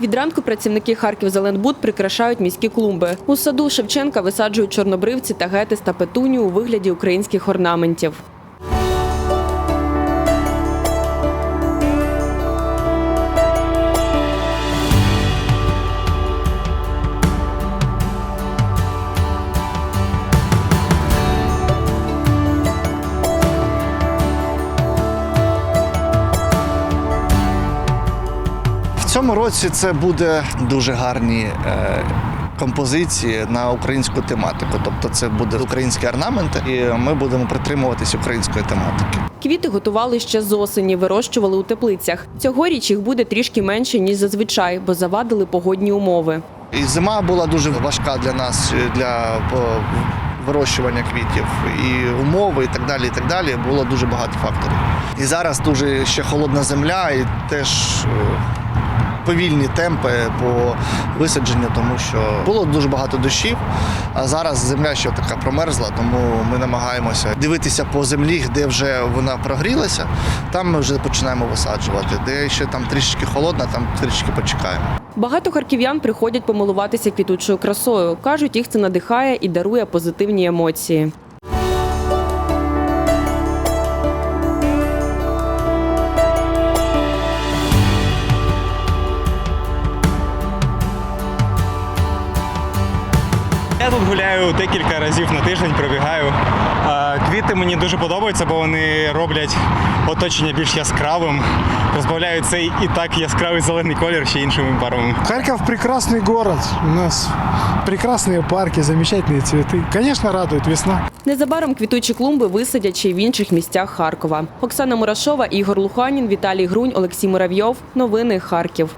Від ранку працівники Харків Зеленбуд прикрашають міські клумби. У саду Шевченка висаджують чорнобривці, тагетис та петунію у вигляді українських орнаментів. Цьому році це буде дуже гарні е, композиції на українську тематику. Тобто це буде українські орнаменти, і ми будемо притримуватись української тематики. Квіти готували ще з осені, вирощували у теплицях. Цьогоріч їх буде трішки менше ніж зазвичай, бо завадили погодні умови. І зима була дуже важка для нас е, для е, вирощування квітів, і умови, і так далі. І так далі. Було дуже багато факторів. І зараз дуже ще холодна земля, і теж. Повільні темпи по висадженню, тому що було дуже багато дощів, а зараз земля ще така промерзла, тому ми намагаємося дивитися по землі, де вже вона прогрілася, там ми вже починаємо висаджувати. Де ще там трішечки холодно, там трішечки почекаємо. Багато харків'ян приходять помилуватися квітучою красою. кажуть, їх це надихає і дарує позитивні емоції. Я тут гуляю декілька разів на тиждень, пробігаю. А, Квіти мені дуже подобаються, бо вони роблять оточення більш яскравим, розбавляють цей і так яскравий зелений колір ще іншими барвами. Харьков прекрасный город. У нас прекрасные парки, замечательные цветы. Конечно, радует весна. Незабаром квітучі клумби висадять ще й в інших місцях Харкова. Оксана Мурашова, Ігор Луханін, Віталій Грунь, Олексій Муравйов. Новини Харків.